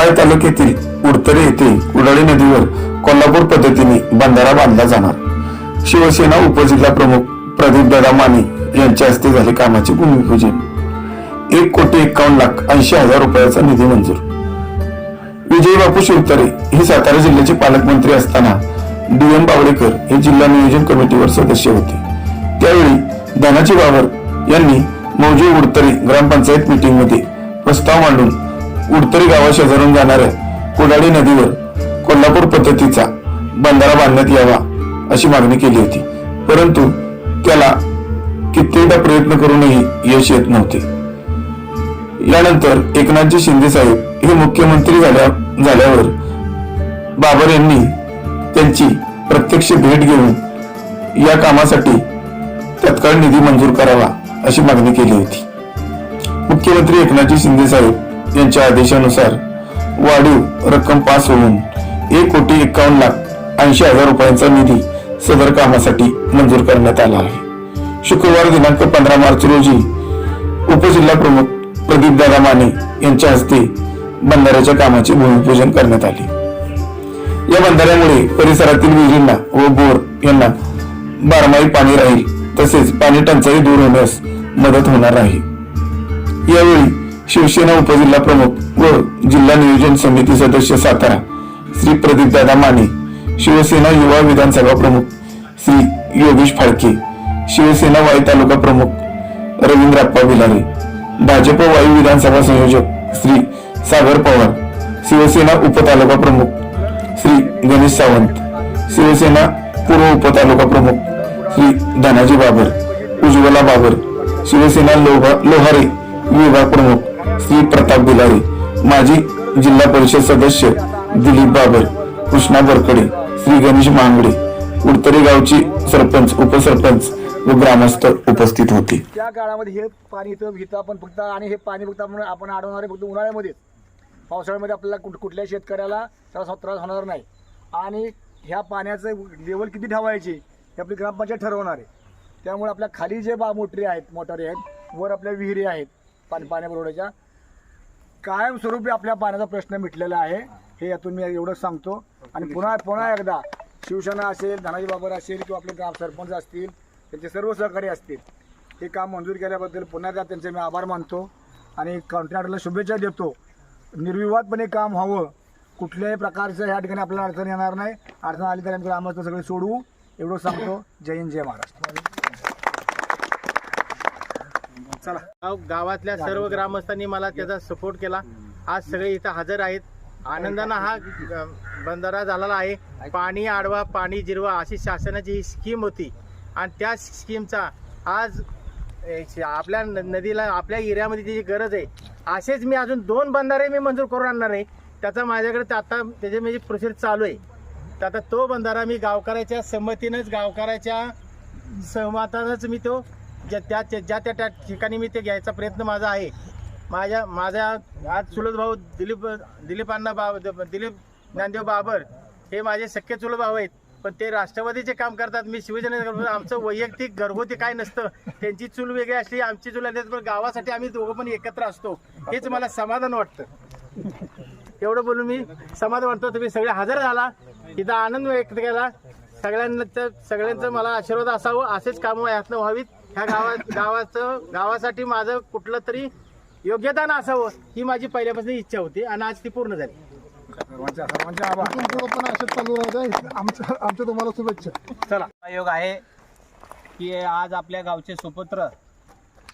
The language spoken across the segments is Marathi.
वाई तालुक्यातील उडतरे येथे कुडाळी नदीवर कोल्हापूर पद्धतीने बंधारा बांधला जाणार. शिवसेना उपजिल्हा प्रमुख प्रदीप दादा माने यांच्या हस्ते झाले कामाचे भूमिपूजन. एक कोटी एकावन्न लाख ऐंशी हजार रुपयाचा निधी मंजूर. विजय बापू शिवतरे हे सातारा जिल्ह्याचे पालकमंत्री असताना डी एम बावडेकर हे जिल्हा नियोजन कमिटीवर सदस्य होते. त्यावेळी धनाजी बाबर यांनी मौजे उडतरे ग्रामपंचायत मीटिंगमध्ये प्रस्ताव मांडून उडतरी गावाशेजारून जाणाऱ्या कोडाडी नदीवर कोल्हापूर पद्धतीचा बंधारा बांधण्यात यावा अशी मागणी केली होती. परंतु त्याला कित्येकदा प्रयत्न करूनही यश येत नव्हते. यानंतर एकनाथजी शिंदे साहेब हे मुख्यमंत्री झाल्या झाल्यावर बाबर यांनी त्यांची प्रत्यक्ष भेट घेऊन या कामासाठी तत्काळ निधी मंजूर करावा अशी मागणी केली होती. मुख्यमंत्री एकनाथजी शिंदे साहेब यांच्या आदेशानुसार वाढीव रक्कम पास होऊन एक कोटी एकावन्न लाख ऐंशी हजार रुपयांचा निधी सदर कामासाठी मंजूर करण्यात आला आहे. शुक्रवार दिनांक पंधरा मार्च रोजी उपजिल्हा प्रमुख प्रदीप दादा माने यांच्या हस्ते बंधाऱ्याच्या कामाचे भूमिपूजन करण्यात आले. या बंधाऱ्यामुळे परिसरातील विहिरींना व बोर यांना बारमाही पाणी राहील तसेच पाणी टंचाई दूर होण्यास मदत होणार आहे. यावेळी शिवसेना उपजिल्हा प्रमुख व जिल्हा नियोजन समिती सदस्य सातारा श्री प्रदीप दादा माने शिवसेना युवा विधानसभा प्रमुख श्री योगेश फाळके शिवसेना वाई तालुका प्रमुख रवींद्रप्पा बिलारे भाजप वायू विधानसभा संयोजक श्री सागर पवार शिवसेना उपतालुका प्रमुख श्री गणेश सावंत शिवसेना पूर्व उपतालुका प्रमुख श्री धनाजी बाबर उज्ज्वला बाबर शिवसेना लोहा लोहारे विभाग प्रमुख श्री प्रताप बिलारे माजी जिल्हा परिषद सदस्य दिलीप बाबर कृष्णा बरकडे श्री गणेश मांगडे उडतरे गावची सरपंच उपसरपंच व ग्रामस्थ उपस्थित होते. त्या काळामध्ये हे पाणी इथं घेतं आपण फक्त आणि हे पाणी फक्त आपण आपण अडवणारे फक्त उन्हाळ्यामध्ये. पावसाळ्यामध्ये आपल्याला कुठ कुठल्या शेतकऱ्याला त्रास त्रास होणार नाही. आणि ह्या पाण्याचं लेवल किती ठेवायची हे आपली ग्रामपंचायत ठरवणार आहे. त्यामुळे आपल्या खाली जे बा मोटरी आहेत मोटारी आहेत वर आपल्या विहिरी आहेत पाणी पाण्या पुरवठ्याच्या कायमस्वरूपी आपल्या पाण्याचा प्रश्न मिटलेला आहे. हे यातून मी एवढंच सांगतो. आणि पुन्हा पुन्हा एकदा शिवसेना असेल धनाजी बाबर असेल किंवा आपले ग्राम सरपंच असतील त्यांचे सर्व सहकारी असतील हे काम मंजूर केल्याबद्दल पुन्हा एकदा त्यांचे मी आभार मानतो. आणि कॉन्ट्रॅक्टरला शुभेच्छा देतो. निर्विवादपणे काम व्हावं. कुठल्याही प्रकारचं ह्या ठिकाणी आपल्याला अडचण येणार नाही. अडचण आली तर आम्ही ग्रामस्थ सगळे सोडवू एवढं सांगतो. जय हिंद जय महाराष्ट्र. चला. गाव गावातल्या सर्व ग्रामस्थांनी मला त्याचा सपोर्ट केला. आज सगळे इथं हजर आहेत. आनंदानं हा अ, बंधारा झालेला आहे. पाणी आडवा पाणी जिरवा अशी शासनाची ही स्कीम होती. आणि त्या स्कीमचा आज श- आपल्या न- नदीला आपल्या एरियामध्ये त्याची गरज आहे असेच मी अजून दोन बंधारे मी मंजूर करून आणणार आहे. त्याचा माझ्याकडे ते आता त्याची म्हणजे प्रोसेस चालू आहे. तर आता तो बंधारा मी गावकऱ्याच्या संमतीनंच गावकऱ्याच्या सहमतानंच मी तो ज्या त्या ज्या त्या त्या ठिकाणी मी ते घ्यायचा प्रयत्न माझा आहे. माझ्या माझ्या आज चुलत भाऊ दिलीप दिलीपांना बा बाब दिलीप ज्ञानदेव बाबर हे माझे सख्खे चुलत भाऊ आहेत. पण ते राष्ट्रवादीचे काम करतात. मी शिवसेनेचं आमचं वैयक्तिक घरगुती काय नसतं. त्यांची चूल वेगळी असली आमची चूल वेगळी पण गावासाठी आम्ही दोघं पण एकत्र असतो. हेच मला समाधान वाटतं. एवढं बोलून मी समाधान वाटतो. तुम्ही सगळे हजर झाला. इथं आनंद व्यक्त केला. सगळ्यांचं सगळ्यांचं मला आशीर्वाद असावं. असेच कामं यातनं व्हावीत. ह्या गावात गावाचं गावासाठी माझं कुठलं तरी योग्यदान असावं ही माझी पहिल्यापासून इच्छा होती आणि आज ती पूर्ण झाली. सर्वांचे आभार. तुमचं पण असेच चालू राहते आमच्या आमच्या तुम्हाला शुभेच्छा. चला. आयोग आहे की आज आपल्या गावचे सुपुत्र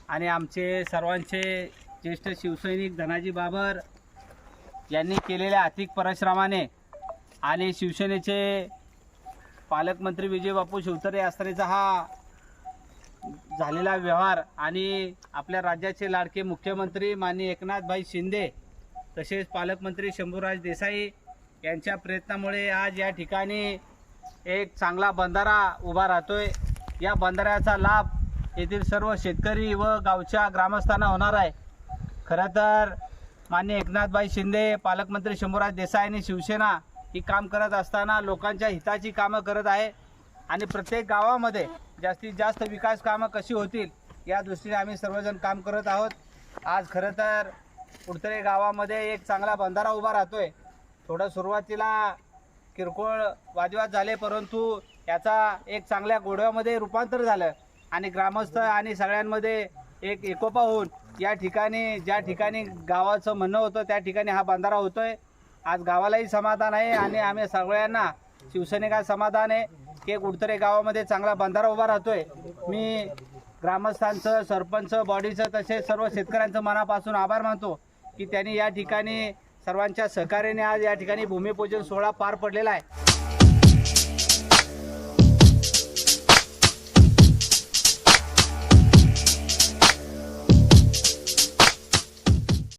आणि आमचे सर्वांचे ज्येष्ठ शिवसैनिक धनाजी बाबर यांनी केलेल्या आर्थिक परिश्रमाने आणि शिवसेनेचे पालकमंत्री विजय बापू शिवतरे असतानाचा हा झालेला व्यवहार आणि आपल्या राज्याचे लाडके मुख्यमंत्री माननीय एकनाथभाई शिंदे तसेच पालकमंत्री शंभूराज देसाई यांच्या प्रयत्नामुळे आज या ठिकाणी एक चांगला बंधारा उभा राहतोय. या बंधाऱ्याचा लाभ येथील सर्व शेतकरी व गावच्या ग्रामस्थांना होणार आहे. खरं तर मान्य एकनाथभाई शिंदे पालकमंत्री शंभूराज देसाई आणि शिवसेना ही काम करत असताना लोकांच्या हिताची कामं करत आहे. आणि प्रत्येक गावामध्ये जास्तीत जास्त विकास कामं कशी होतील या दृष्टीने आम्ही सर्वजण काम करत आहोत. आज खरं तर उडतरे गावामध्ये एक चांगला बंधारा उभा राहतो आहे थोडं सुरुवातीला किरकोळ वादविवाद झाले परंतु याचा एक चांगल्या गोडव्यामध्ये रूपांतर झालं. आणि ग्रामस्थ आणि सगळ्यांमध्ये एक एकोपा होऊन या ठिकाणी ज्या ठिकाणी गावाचं म्हणणं होतं त्या ठिकाणी हा बंधारा होतोय. आज गावालाही समाधान आहे आणि आम्ही सगळ्यांना शिवसैनिका समाधान आहे. की कुडतरे गावामध्ये चांगला बंधारा उभा राहतोय. मी ग्रामस्थांचं सरपंच बॉडीचं तसेच सर्व शेतकऱ्यांचं मनापासून आभार मानतो की त्यांनी या ठिकाणी सर्वांच्या सहकार्याने आज या ठिकाणी भूमिपूजन सोहळा पार पडलेला आहे.